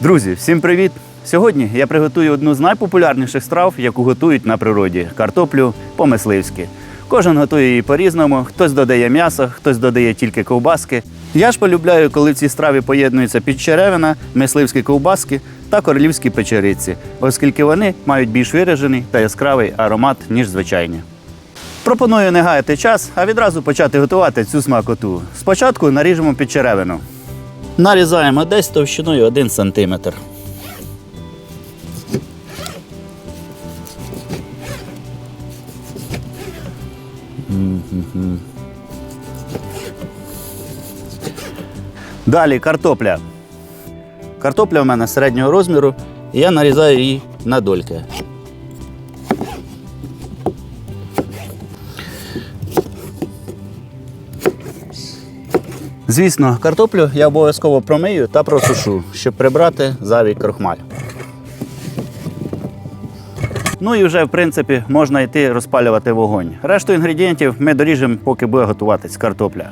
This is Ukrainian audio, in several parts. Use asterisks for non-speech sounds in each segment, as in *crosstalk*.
Друзі, всім привіт! Сьогодні я приготую одну з найпопулярніших страв, яку готують на природі картоплю по-мисливськи. Кожен готує її по-різному, хтось додає м'ясо, хтось додає тільки ковбаски. Я ж полюбляю, коли в цій страві поєднуються підчеревина, мисливські ковбаски та королівські печериці, оскільки вони мають більш виражений та яскравий аромат, ніж звичайні. Пропоную не гаяти час, а відразу почати готувати цю смакоту. Спочатку наріжемо підчеревину. Нарізаємо десь товщиною 1 см. Далі картопля. Картопля в мене середнього розміру, і я нарізаю її на дольки. Звісно, картоплю я обов'язково промию та просушу, щоб прибрати зайвий крохмаль. Ну і вже, в принципі, можна йти розпалювати вогонь. Решту інгредієнтів ми доріжемо, поки буде готуватись картопля.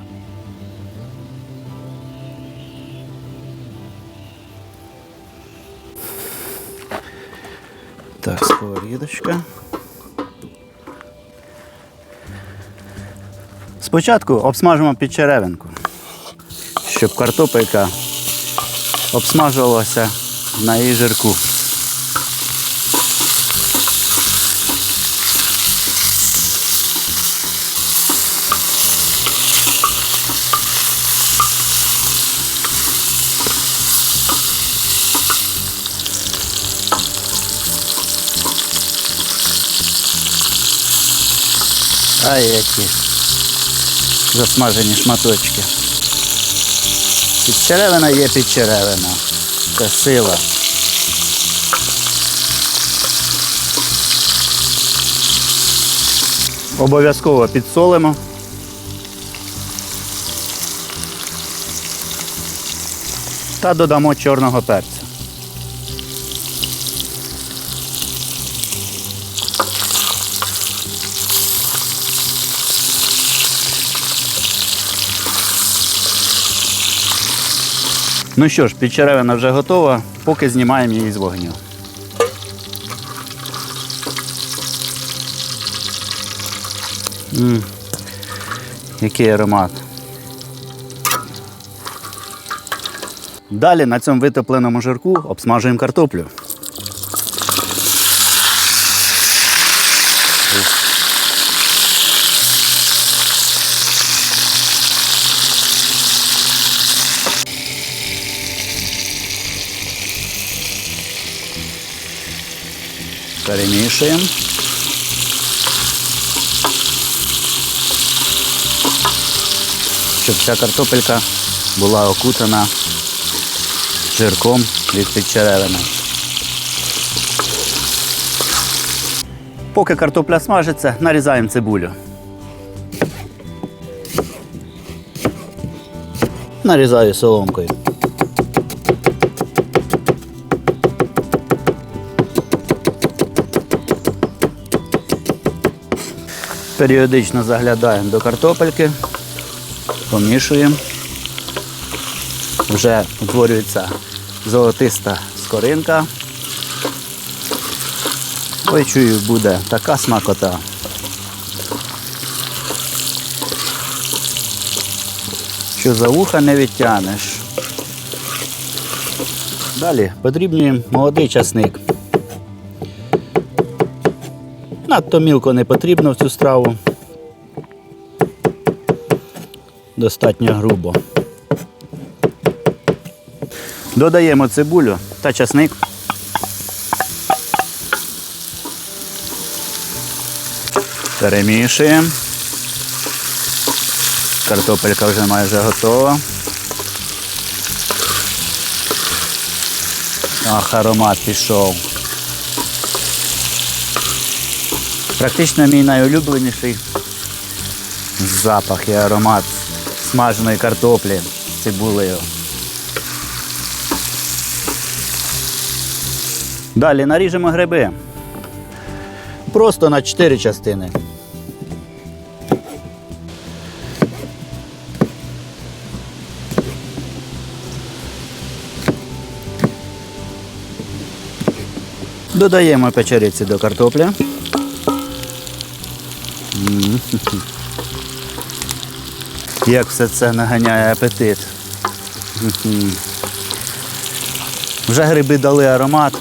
Так, сковорідочка. Спочатку обсмажимо підчеревинку, щоб картопелька обсмажувалася на її жирку. Ай, які засмажені шматочки. Підчеревина є підчеревина. Красива. Обов'язково підсолимо. Та додамо чорного перцю. Ну що ж, підчеревина вже готова, поки знімаємо її з вогню. м який аромат. Далі на цьому витопленому жирку обсмажуємо картоплю. Перемішуємо. Щоб вся картопелька була окутана жирком від підчеревини. Поки картопля смажиться, нарізаємо цибулю. Нарізаю соломкою. Періодично заглядаємо до картопельки, помішуємо. Вже утворюється золотиста скоринка. Ой, чую, буде така смакота. Що за вуха не відтянеш. Далі потрібний молодий часник. Надто мілко не потрібно в цю страву. Достатньо грубо. Додаємо цибулю та часник. Перемішуємо. Картопелька вже майже готова. Ах, аромат пішов. Практично мій найулюбленіший запах і аромат смаженої картоплі з цибулею. Далі наріжемо гриби. Просто на чотири частини. Додаємо печериці до картопля. *laughs* Як все це наганяє апетит. *laughs* Вже гриби дали аромат.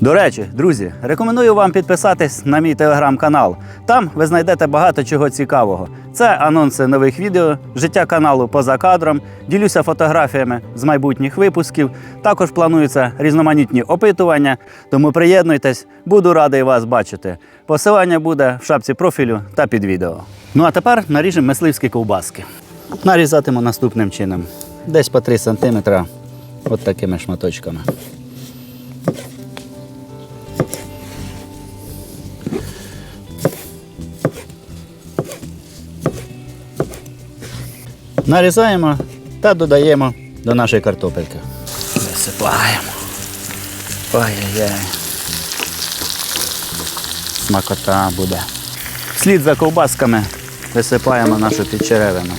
До речі, друзі, рекомендую вам підписатись на мій телеграм-канал. Там ви знайдете багато чого цікавого. Це анонси нових відео, життя каналу поза кадром, ділюся фотографіями з майбутніх випусків. Також плануються різноманітні опитування, тому приєднуйтесь, буду радий вас бачити. Посилання буде в шапці профілю та під відео. Ну а тепер наріжемо мисливські ковбаски. Нарізатиму наступним чином. Десь по 3 см от такими шматочками. Нарізаємо та додаємо до нашої картопельки. Висипаємо. Ой-ой-ой. Смакота буде. Слід за ковбасками висипаємо нашу підчеревину.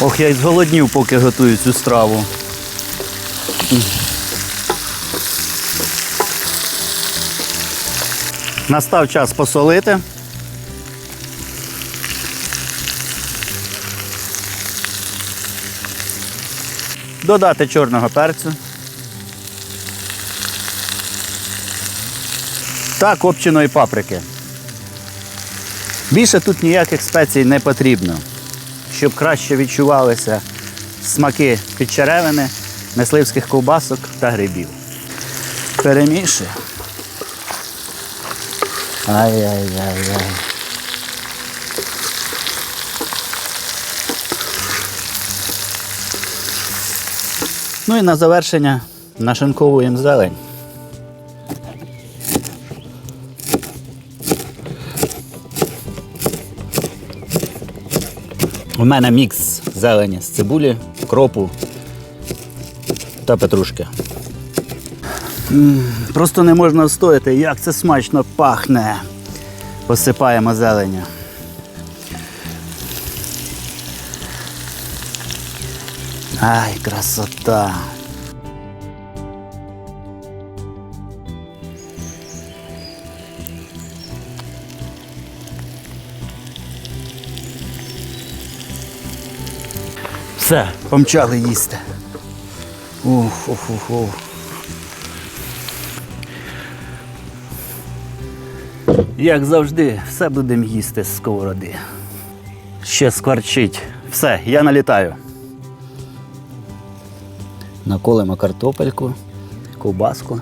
Ох, я й зголоднів, поки готую цю страву. Настав час посолити. Додати чорного перцю. Та копченої паприки. Більше тут ніяких спецій не потрібно, щоб краще відчувалися смаки підчеревини, мисливських ковбасок та грибів. Перемішуємо. Ай-яй-яй-яй. Ну і на завершення нашинковуємо зелень. У мене мікс зелені з цибулі, кропу та петрушки. Просто не можна встояти, як це смачно пахне. Посипаємо зеленю. Ай, красота. Все, помчали їсти. Ух, ух, ух, ух. Як завжди, все будемо їсти з сковороди. Ще скварчить. Все, я налітаю. Наколимо картопельку, ковбаску.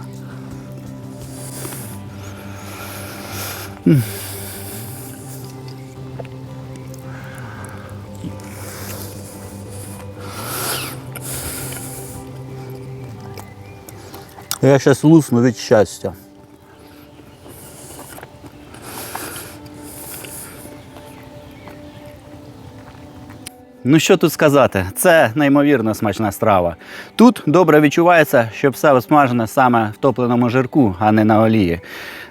Я зараз лусну від щастя. Ну що тут сказати? Це неймовірно смачна страва. Тут добре відчувається, що все осмажене саме в топленому жирку, а не на олії.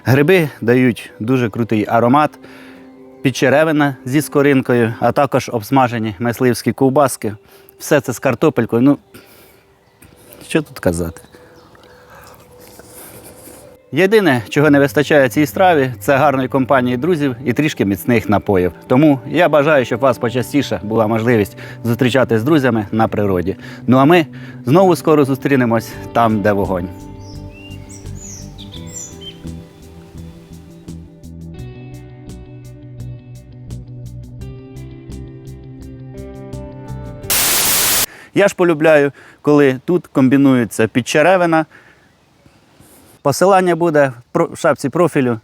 Гриби дають дуже крутий аромат, підчеревина зі скоринкою, а також обсмажені мисливські ковбаски. Все це з картопелькою. Ну, що тут казати? Єдине, чого не вистачає цій страві, це гарної компанії друзів і трішки міцних напоїв. Тому я бажаю, щоб вас почастіше була можливість зустрічати з друзями на природі. Ну а ми знову скоро зустрінемось там, де вогонь. Я ж полюбляю, коли тут комбінується підчеревина, Посилання буде в шапці профілю